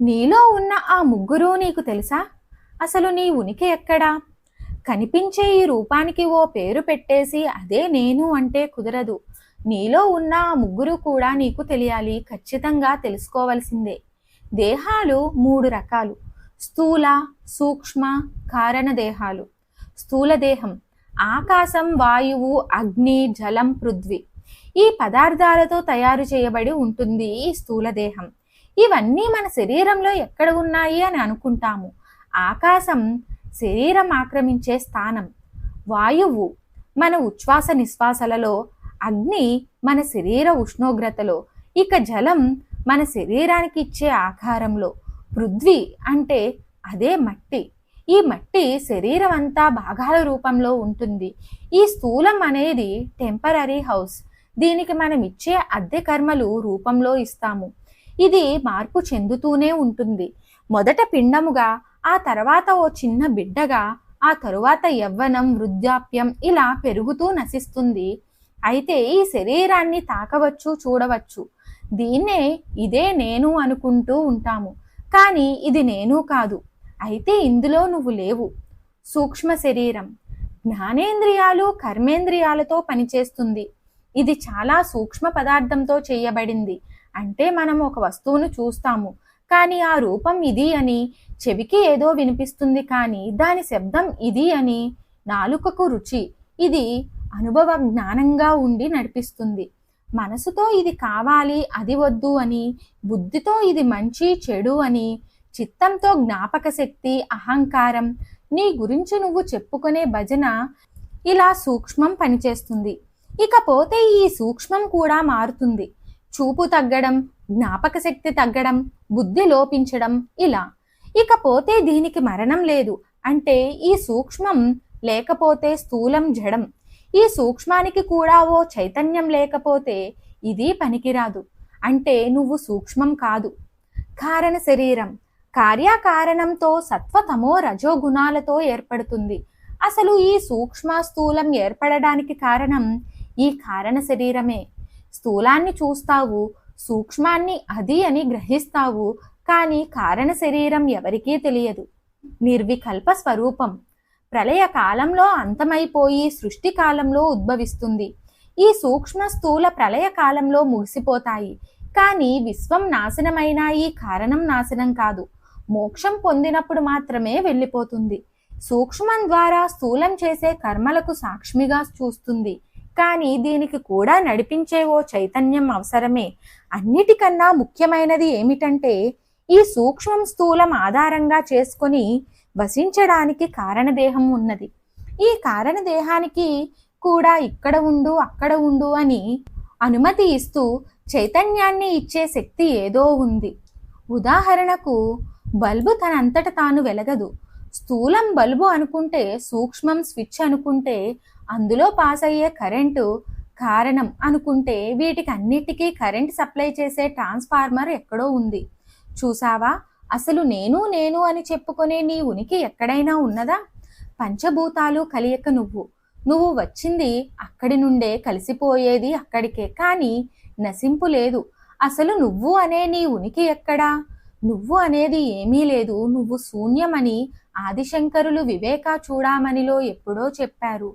నీలో ఉన్న ఆ ముగ్గురు నీకు తెలుసా? అసలు నీ ఉనికి ఎక్కడా? కనిపించే ఈ రూపానికి ఓ పేరు పెట్టేసి అదే నేను అంటే కుదరదు. నీలో ఉన్న ఆ ముగ్గురు కూడా నీకు తెలియాలి ఖచ్చితంగా తెలుసుకోవలసిందే. దేహాలు మూడు రకాలు. స్థూల సూక్ష్మ కారణ దేహాలు. స్థూల దేహం ఆకాశం వాయువు అగ్ని జలం పృథ్వీ. ఈ పదార్థాలతో తయారు చేయబడి ఉంటుంది ఈ స్థూల దేహం. ఇవన్నీ మన శరీరంలో ఎక్కడ ఉన్నాయి అని అనుకుంటాము. ఆకాశం శరీరం ఆక్రమించే స్థానం. వాయువు మన ఉచ్ఛ్వాస నిశ్వాసలలో అగ్ని మన శరీర ఉష్ణోగ్రతలో ఇక జలం మన శరీరానికి ఇచ్చే ఆకారంలో. పృథ్వీ అంటే అదే మట్టి. ఈ మట్టి శరీరం అంతా భాగాల రూపంలో ఉంటుంది. ఈ స్థూలం అనేది టెంపరీ హౌస్. దీనికి మనం ఇచ్చే అద్దె కర్మలు రూపంలో ఇస్తాము. ఇది మార్పు చెందుతూనే ఉంటుంది. మొదట పిండముగా ఆ తర్వాత ఓ చిన్న బిడ్డగా ఆ తరువాత యవ్వనం వృద్ధాప్యం ఇలా పెరుగుతూ నశిస్తుంది. అయితే ఈ శరీరాన్ని తాకవచ్చు చూడవచ్చు. దీన్నే ఇదే నేను అనుకుంటూ ఉంటాము. కానీ ఇది నేను కాదు. అయితే ఇందులో నువ్వు లేవు. సూక్ష్మ శరీరం. జ్ఞానేంద్రియాలు కర్మేంద్రియాలతో పనిచేస్తుంది. ఇది చాలా సూక్ష్మ పదార్థంతో చేయబడింది. అంటే మనం ఒక వస్తువును చూస్తాము. కానీ ఆ రూపం ఇది అని చెవికి ఏదో వినిపిస్తుంది కానీ దాని శబ్దం ఇది అని నాలుకకు రుచి ఇది అనుభవ జ్ఞానంగా ఉండి నడిపిస్తుంది. మనసుతో ఇది కావాలి అది వద్దు అని బుద్ధితో ఇది మంచి చెడు అని చిత్తంతో జ్ఞాపక శక్తి అహంకారం నీ గురించి నువ్వు చెప్పుకునే భజన ఇలా సూక్ష్మం పనిచేస్తుంది. ఇకపోతే ఈ సూక్ష్మం కూడా మారుతుంది. చూపు తగ్గడం జ్ఞాపక శక్తి తగ్గడం బుద్ధి లోపించడం ఇలా. ఇకపోతే దీనికి మరణం లేదు అంటే ఈ సూక్ష్మం లేకపోతే స్థూలం జడం. ఈ సూక్ష్మానికి కూడా ఓ చైతన్యం లేకపోతే ఇది పనికిరాదు అంటే నువ్వు సూక్ష్మం కాదు. కారణ శరీరం కార్యకారణంతో సత్వతమో రజో గుణాలతో ఏర్పడుతుంది. అసలు ఈ సూక్ష్మ స్థూలం ఏర్పడడానికి కారణం ఈ కారణ శరీరమే. స్థూలాన్ని చూస్తావు సూక్ష్మాన్ని అది అని గ్రహిస్తావు కానీ కారణ శరీరం ఎవరికీ తెలియదు. నిర్వికల్ప స్వరూపం. ప్రళయ కాలంలో అంతమైపోయి సృష్టి కాలంలో ఉద్భవిస్తుంది. ఈ సూక్ష్మ స్థూల ప్రళయ కాలంలో ముగిసిపోతాయి. కానీ విశ్వం నాశనమైన ఈ కారణం నాశనం కాదు. మోక్షం పొందినప్పుడు మాత్రమే వెళ్ళిపోతుంది. సూక్ష్మం ద్వారా స్థూలం చేసే కర్మలకు సాక్షిగా చూస్తుంది. కానీ దీనికి కూడా నడిపించే ఓ చైతన్యం అవసరమే. అన్నిటికన్నా ముఖ్యమైనది ఏమిటంటే ఈ సూక్ష్మం స్థూలం ఆధారంగా చేసుకొని వసించడానికి కారణదేహం ఉన్నది. ఈ కారణదేహానికి కూడా ఇక్కడ ఉండు అక్కడ ఉండు అని అనుమతి ఇస్తూ చైతన్యాన్ని ఇచ్చే శక్తి ఏదో ఉంది. ఉదాహరణకు బల్బు తనంతట తాను వెలగదు. స్థూలం బల్బు అనుకుంటే సూక్ష్మం స్విచ్ అనుకుంటే అందులో పాస్ అయ్యే కరెంటు కారణం అనుకుంటే వీటికి అన్నిటికీ కరెంట్ సప్లై చేసే ట్రాన్స్ఫార్మర్ ఎక్కడో ఉంది. చూసావా? అసలు నేను నేను అని చెప్పుకునే నీ ఉనికి ఎక్కడైనా ఉన్నదా? పంచభూతాలు కలియక నువ్వు. నువ్వు వచ్చింది అక్కడి నుండే కలిసిపోయేది అక్కడికే కానీ నశింపు లేదు. అసలు నువ్వు అనే నీ ఉనికి ఎక్కడా? నువ్వు అనేది ఏమీ లేదు. నువ్వు శూన్యమని ఆదిశంకరులు వివేకా చూడామణిలో ఎప్పుడో చెప్పారు.